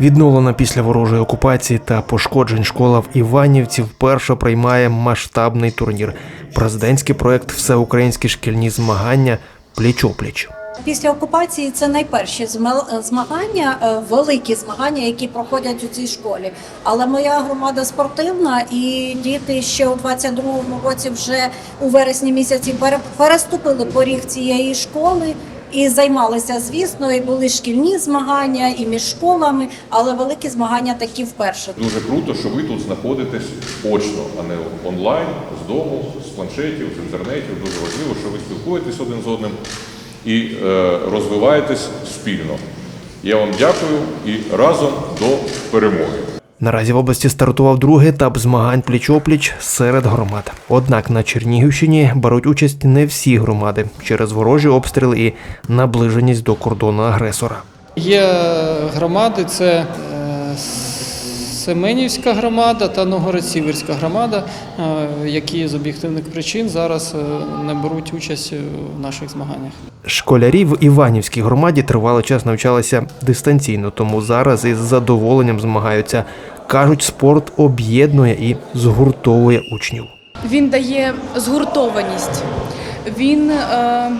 Відновлена після ворожої окупації та пошкоджень школа в Іванівці вперше приймає масштабний турнір. Президентський проект Всеукраїнські шкільні змагання пліч-опліч. Після окупації це найперші зма- змагання, е, великі змагання, які проходять у цій школі. Але моя громада спортивна, і діти ще у 22-му році, вже у вересні місяці, пере- переступили поріг цієї школи. І займалися, звісно, і були шкільні змагання, і між школами, але великі змагання такі вперше. Дуже круто, що ви тут знаходитесь очно, а не онлайн, з дому, з планшетів, з інтернетів. Дуже важливо, що ви спілкуєтесь один з одним і е, розвиваєтесь спільно. Я вам дякую і разом до перемоги. Наразі в області стартував другий етап змагань пліч-опліч серед громад. Однак на Чернігівщині беруть участь не всі громади через ворожі обстріли і наближеність до кордону агресора. Є громади, це е, Семенівська громада та Новгород-Сіверська громада, е, які з об'єктивних причин зараз е, не беруть участь в наших змаганнях. Школярі в Іванівській громаді тривалий час навчалися дистанційно, тому зараз із задоволенням змагаються. Кажуть, спорт об'єднує і згуртовує учнів. Він дає згуртованість, він е,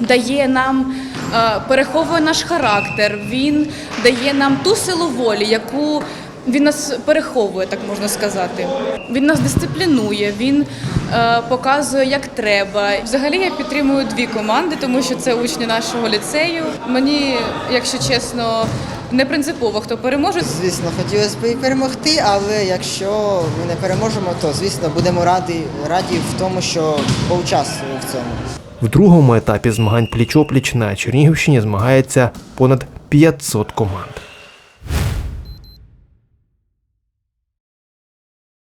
дає нам, е, переховує наш характер, він дає нам ту силу волі, яку він нас переховує, так можна сказати. Він нас дисциплінує, він е, показує, як треба. Взагалі я підтримую дві команди, тому що це учні нашого ліцею. Мені, якщо чесно, не принципово, хто переможе. Звісно, хотілося б і перемогти, але якщо ми не переможемо, то звісно будемо раді, раді в тому, що поучаствували в цьому. В другому етапі змагань пліч-опліч на Чернігівщині змагається понад 500 команд.